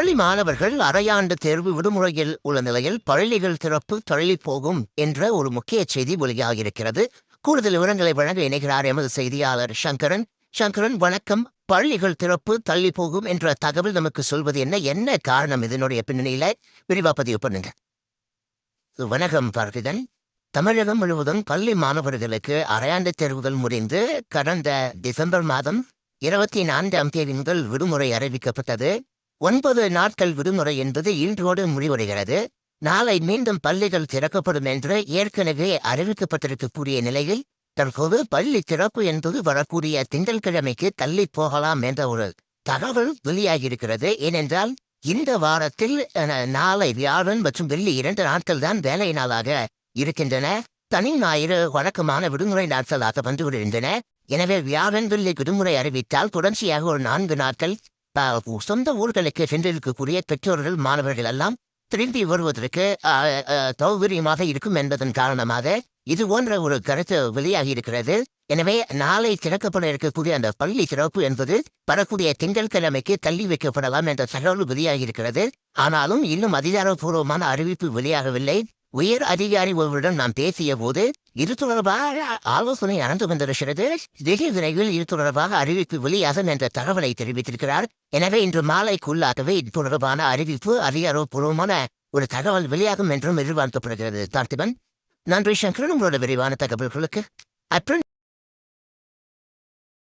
பள்ளி மாணவர்கள் அரையாண்டு தேர்வு விடுமுறையில் உள்ள நிலையில் பள்ளிகள் திறப்பு தள்ளிப்போகும் என்ற ஒரு முக்கிய செய்தி வெளியாகியிருக்கிறது. கூடுதல் விவரங்களை வழங்க இணைகிறார் எமது செய்தியாளர் சங்கரன். சங்கரன் வணக்கம். பள்ளிகள் திறப்பு தள்ளி போகும் என்ற தகவல் நமக்கு சொல்வது என்ன? என்ன காரணம் இதனுடைய பின்னணியில? விரிவா பதிவு பண்ணுங்க. வணக்கம் பார்த்திதன் தமிழகம் முழுவதும் பள்ளி மாணவர்களுக்கு அரையாண்டு தேர்வுகள் முடிந்து கடந்த டிசம்பர் மாதம் இருபத்தி நான்காம் தேதி முதல் விடுமுறை அறிவிக்கப்பட்டது. ஒன்பது நாட்கள் விடுமுறை என்பது இன்றோடு முடிவடைகிறது. நாளை மீண்டும் பள்ளிகள் திறக்கப்படும் என்று ஏற்கனவே அறிவிக்கப்பட்டிருக்கக்கூடிய நிலையில் தற்போது பள்ளி திறப்பு என்பது வரக்கூடிய திங்கட்கிழமைக்கு தள்ளி போகலாம் என்ற ஒரு தகவல் வெளியாகியிருக்கிறது. ஏனென்றால் இந்த வாரத்தில் நாளை வியாழன் மற்றும் வெள்ளி இரண்டு நாட்கள் தான் வேலை நாளாக இருக்கின்றன. தனி ஞாயிறு வழக்கமான விடுமுறை நாட்களாக வந்துவிடுகின்றன. எனவே வியாழன் வெள்ளி விடுமுறை அறிவித்தால் தொடர்ச்சியாக ஒரு நான்கு நாட்கள் சொந்த ஊர்களுக்கு சென்றிருக்கக்கூடிய பெற்றோர்கள் மாணவர்கள் எல்லாம் திரும்பி வருவதற்கு சௌகரியமாக இருக்கும் என்பதன் காரணமாக இது போன்ற ஒரு கருத்து வெளியாகி இருக்கிறது எனவே நாளை திறக்கப்பட இருக்கக்கூடிய அந்த பள்ளி சிறப்பு என்பது வரக்கூடிய திங்கட்கிழமைக்கு தள்ளி வைக்கப்படலாம் என்ற தகவல் வெளியாகி இருக்கிறது ஆனாலும் இன்னும் அதிகாரப்பூர்வமான அறிவிப்பு வெளியாகவில்லை. உயர் அதிகாரி ஒருவரிடம் நாம் பேசிய போது இது தொடர்பாக ஆலோசனை நடந்து வந்திருக்கிறது. வெகு விரைவில் இது தொடர்பாக அறிவிப்பு வெளியாகும் என்ற தகவலை தெரிவித்திருக்கிறார். எனவே இன்று மாலைக்குள்ளாகவே இது தொடர்பான அறிவிப்பு அதிகாரப்பூர்வமான ஒரு தகவல் வெளியாகும் என்றும் எதிர்பார்க்கப்படுகிறது. பார்த்திபன் நன்றி சங்கரன். உங்களோட விரிவான தகவல்களுக்கு அப்புறம்